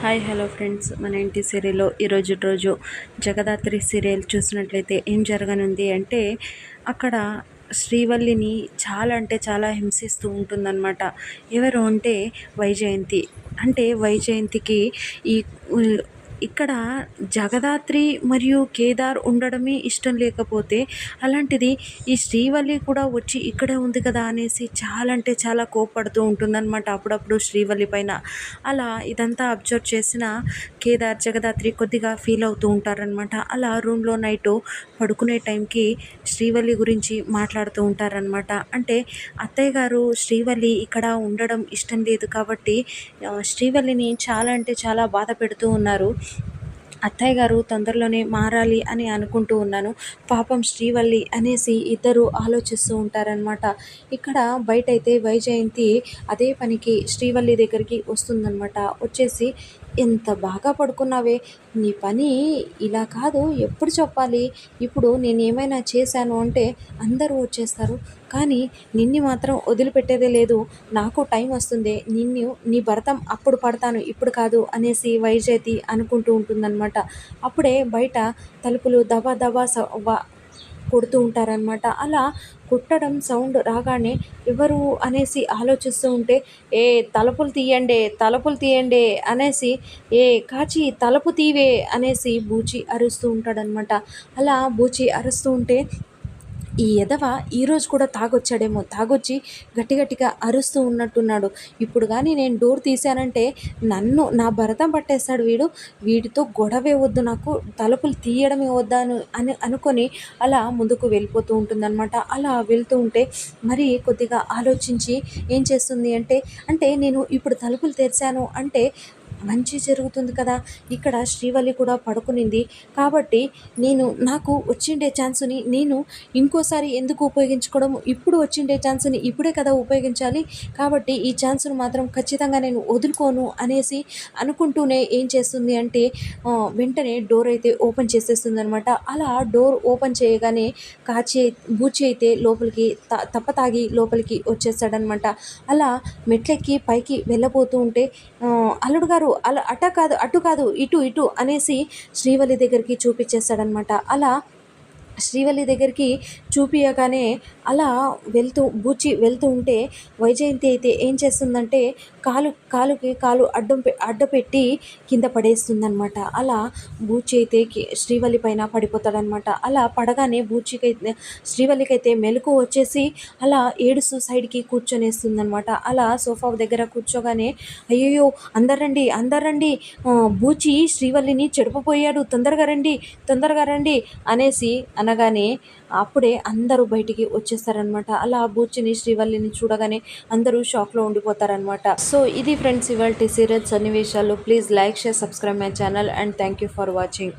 Hi hello friends. మన ఇంటి సీరియల్లో ఈరోజు రోజు జగదాత్రి సీరియల్ చూసినట్లయితే ఏం జరగనుంది అంటే అక్కడ శ్రీవల్లిని చాలా అంటే చాలా హింసిస్తూ ఉంటుందన్నమాట. ఎవరు అంటే వైజయంతి. అంటే వైజయంతికి ఈ ఇక్కడ జగదాత్రి మరియు కేదార్ ఉండడమే ఇష్టం లేకపోతే అలాంటిది ఈ శ్రీవల్లి కూడా వచ్చి ఇక్కడే ఉంది కదా అనేసి చాలా అంటే చాలా కోపడుతూ ఉంటుందన్నమాట. అప్పుడప్పుడు శ్రీవల్లి పైన అలా ఇదంతా అబ్జర్వ్ చేసిన కేదార్ జగదాత్రి కొద్దిగా ఫీల్ అవుతూ ఉంటారనమాట అలా రూమ్లో నైట్ పడుకునే టైంకి శ్రీవల్లి గురించి మాట్లాడుతూ ఉంటారనమాట అంటే అత్తయ్య గారు శ్రీవల్లి ఇక్కడ ఉండడం ఇష్టం లేదు కాబట్టి శ్రీవల్లిని చాలా అంటే చాలా బాధ పెడుతూ ఉన్నారు. అత్తయ్య గారు తొందరలోనే మారాలి అని అనుకుంటూ ఉన్నాను. పాపం శ్రీవల్లి అనేసి ఇద్దరు ఆలోచిస్తూ ఉంటారనమాట ఇక్కడ బయట అయితే వైజయంతి అదే పనికి శ్రీవల్లి దగ్గరికి వస్తుందనమాట వచ్చేసి ఎంత బాగా పడుకున్నావే? నీ పని ఇలా కాదు. ఎప్పుడు చెప్పాలి? ఇప్పుడు నేను ఏమైనా చేశాను అంటే అందరూ వచ్చేస్తారు. కానీ నిన్ను మాత్రం వదిలిపెట్టేదే లేదు. నాకు టైం వస్తుంది. నిన్ను నీ భరతం అప్పుడు పడతాను ఇప్పుడు కాదు అనేసి వైజయతి అనుకుంటూ ఉంటుందన్నమాట. అప్పుడే బయట తలుపులు దబా దబా కొడుతూ ఉంటారనమాట అలా కుట్టడం సౌండ్ రాగానే ఎవరు అనేసి ఆలోచిస్తూ ఉంటే ఏ తలుపులు తీయండి తలుపులు తీయండి అనేసి ఏ కాచి తలుపు తీవే అనేసి బూచి అరుస్తూ ఉంటాడనమాట అలా బూచి అరుస్తూ ఉంటే ఈ ఎదవ ఈరోజు కూడా తాగొచ్చాడేమో. తాగొచ్చి గట్టి గట్టిగా అరుస్తూ ఉన్నట్టున్నాడు. ఇప్పుడు కానీ నేను డోర్ తీశానంటే నన్ను నా భరతం పట్టేస్తాడు వీడు. వీడితో గొడవే వద్దు నాకు తలుపులు తీయడమే వద్దాను అని అనుకొని అలా ముందుకు వెళ్ళిపోతూ ఉంటుందన్నమాట. అలా వెళ్తూ ఉంటే మరి కొద్దిగా ఆలోచించి ఏం చేస్తుంది అంటే అంటే నేను ఇప్పుడు తలుపులు తెరిచాను అంటే మంచి జరుగుతుంది కదా. ఇక్కడ శ్రీవల్లి కూడా పడుకునింది. కాబట్టి నేను నాకు వచ్చిండే ఛాన్స్ని నేను ఇంకోసారి ఎందుకు ఉపయోగించుకోవడం? ఇప్పుడు వచ్చిండే ఛాన్స్ని ఇప్పుడే కదా ఉపయోగించాలి. కాబట్టి ఈ ఛాన్స్ను మాత్రం ఖచ్చితంగా నేను వదులుకోను అనేసి అనుకుంటూనే ఏం చేస్తుంది అంటే వెంటనే డోర్ అయితే ఓపెన్ చేసేస్తుంది అనమాట అలా డోర్ ఓపెన్ చేయగానే కాచి బూచి అయితే లోపలికి తప్పతాగి లోపలికి వచ్చేస్తాడనమాట అలా మెట్లెక్కి పైకి వెళ్ళబోతూ ఉంటే అల్లుడు గారు అలా అట కాదు అటు కాదు ఇటు ఇటు అనేసి శ్రీవల్లి దగ్గరికి చూపించేస్తాడనమాట అలా శ్రీవల్లి దగ్గరికి చూపియగానే అలా వెళ్తూ బూచి వెళ్తూ ఉంటే వైజయంతి అయితే ఏం చేస్తుందంటే కాలు కాలుకి కాలు అడ్డం అడ్డపెట్టి కింద పడేస్తుందనమాట అలా బూచి అయితే శ్రీవల్లి పైన పడిపోతాడనమాట అలా పడగానే బూచికి శ్రీవల్లికైతే మెలకు వచ్చేసి అలా ఏడుస్తూ సైడ్కి కూర్చొనేస్తుందనమాట అలా సోఫా దగ్గర కూర్చోగానే అయ్యో అందరండి అందరండి బూచి శ్రీవల్లిని చెడిపోయాడు తొందరగా రండి తొందరగా రండి అనేసి అనగానే అప్పుడే అందరూ బయటికి వచ్చేస్తారనమాట అలా బూచిని శ్రీవల్లిని చూడగానే అందరూ షాక్లో ఉండిపోతారనమాట సో ఇది ఫ్రెండ్స్ ఇవాళ సీరియల్ సన్నివేశాలు. Please like share subscribe my channel and thank you for watching.